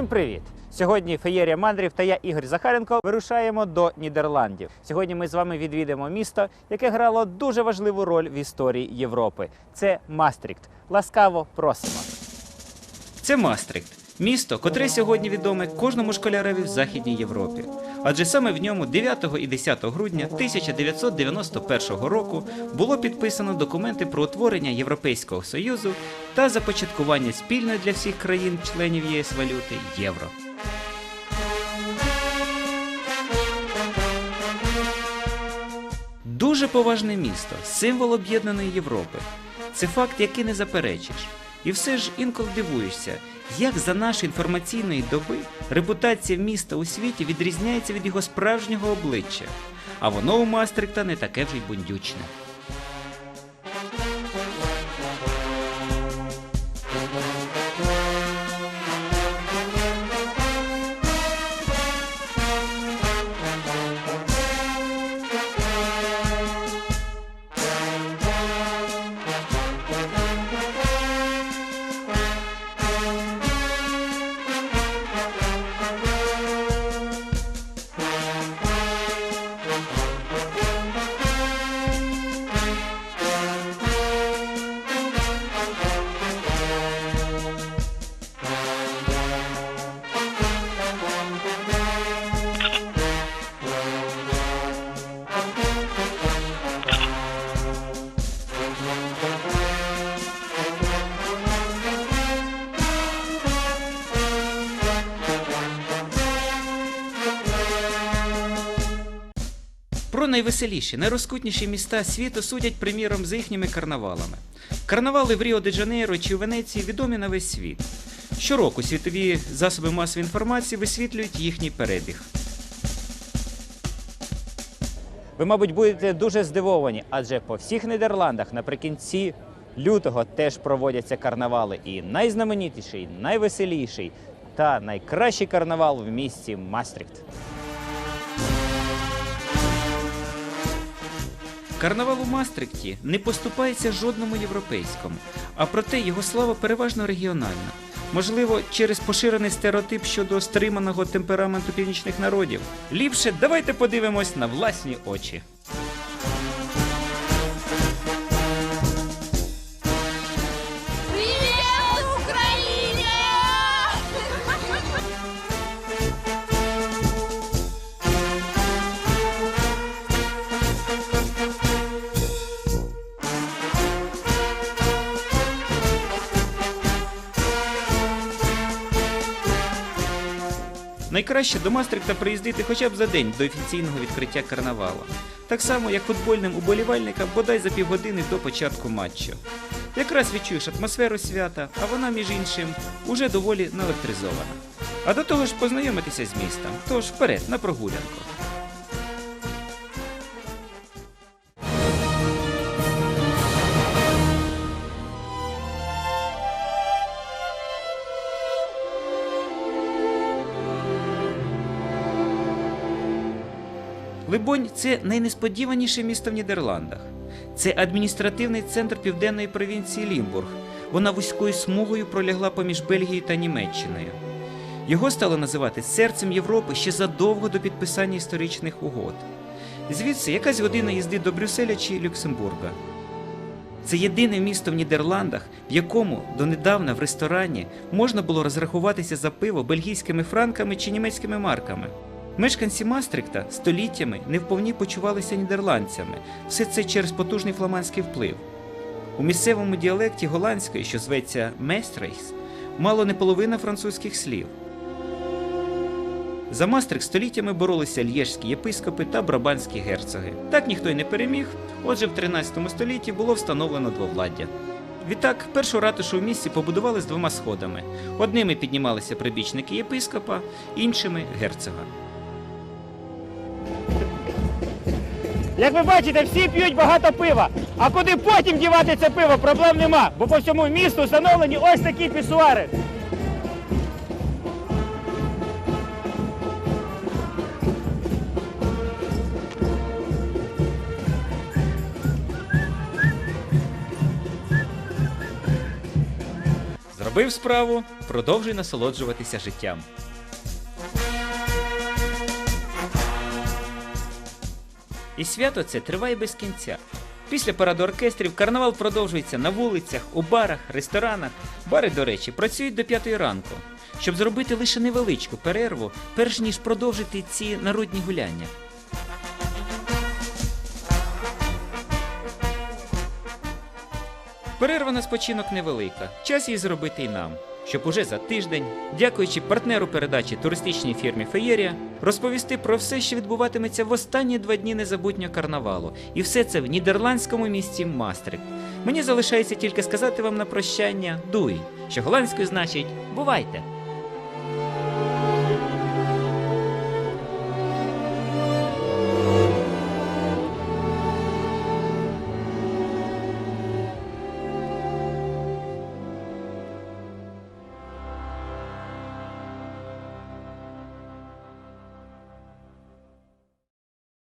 привіт! Сьогодні феєрія мандрів та я, Ігор Захаренко, вирушаємо до Нідерландів. Сьогодні ми з вами відвідимо місто, яке грало дуже важливу роль в історії Європи. Це Мастрікт. Ласкаво просимо. Це Мастрікт. Місто, котре сьогодні відоме кожному школярові в Західній Європі. Адже саме в ньому 9 і 10 грудня 1991 року було підписано документи про утворення Європейського Союзу та започаткування спільної для всіх країн-членів ЄС валюти євро. Дуже поважне місто, символ об'єднаної Європи. Це факт, який не заперечиш. І все ж інколи дивуєшся, як за нашої інформаційної доби репутація міста у світі відрізняється від його справжнього обличчя. А воно у Мастрикта не таке вже й бундючне. Про найвеселіші, найрозкутніші міста світу судять приміром за їхніми карнавалами. Карнавали в Ріо де Джанейро чи у Венеції відомі на весь світ. Щороку світові засоби масової інформації висвітлюють їхній перебіг. Ви, мабуть, будете дуже здивовані, адже по всіх Нідерландах наприкінці лютого теж проводяться карнавали. І найзнаменітіший, найвеселіший та найкращий карнавал в місті Мастрикт. Карнавал у Мастрикті не поступається жодному європейському, а проте його слава переважно регіональна. Можливо, через поширений стереотип щодо стриманого темпераменту північних народів. Ліпше давайте подивимось на власні очі. Найкраще до Мастрикта приїздити хоча б за день до офіційного відкриття карнавалу. Так само, як футбольним уболівальникам бодай за півгодини до початку матчу. Якраз відчуєш атмосферу свята, а вона, між іншим, уже доволі наелектризована. А до того ж познайомитися з містом. Тож вперед на прогулянку. Либонь, це найнесподіваніше місто в Нідерландах. Це адміністративний центр південної провінції Лімбург. Вона вузькою смугою пролягла поміж Бельгією та Німеччиною. Його стало називати серцем Європи ще задовго до підписання історичних угод. Звідси якась година їзди до Брюсселя чи Люксембурга. Це єдине місто в Нідерландах, в якому донедавна в ресторані можна було розрахуватися за пиво бельгійськими франками чи німецькими марками. Мешканці Мастрикта століттями не вповні почувалися нідерландцями, все це через потужний фламандський вплив. У місцевому діалекті голландської, що зветься Местрейс, мало не половина французьких слів. За Мастрик століттями боролися лєжські єпископи та брабанські герцоги. Так ніхто й не переміг, отже, в 13 столітті було встановлено двовладдя. Відтак, першу ратушу в місті побудували з двома сходами: одними піднімалися прибічники єпископа, іншими герцога. Як ви бачите, всі п'ють багато пива. А куди потім дівати це пиво, проблем нема, бо по всьому місту встановлені ось такі пісуари. Зробив справу, продовжуй насолоджуватися життям. І свято це триває без кінця. Після параду оркестрів карнавал продовжується на вулицях, у барах, ресторанах. Бари, до речі, працюють до п'ятої ранку, щоб зробити лише невеличку перерву, перш ніж продовжити ці народні гуляння. Перерва на спочинок невелика. Час її зробити і нам, щоб уже за тиждень, дякуючи партнеру передачі туристичній фірмі Феєрія, розповісти про все, що відбуватиметься в останні два дні незабутнього карнавалу. І все це в нідерландському місті Мастрик. Мені залишається тільки сказати вам на прощання дуй, що голландською значить бувайте.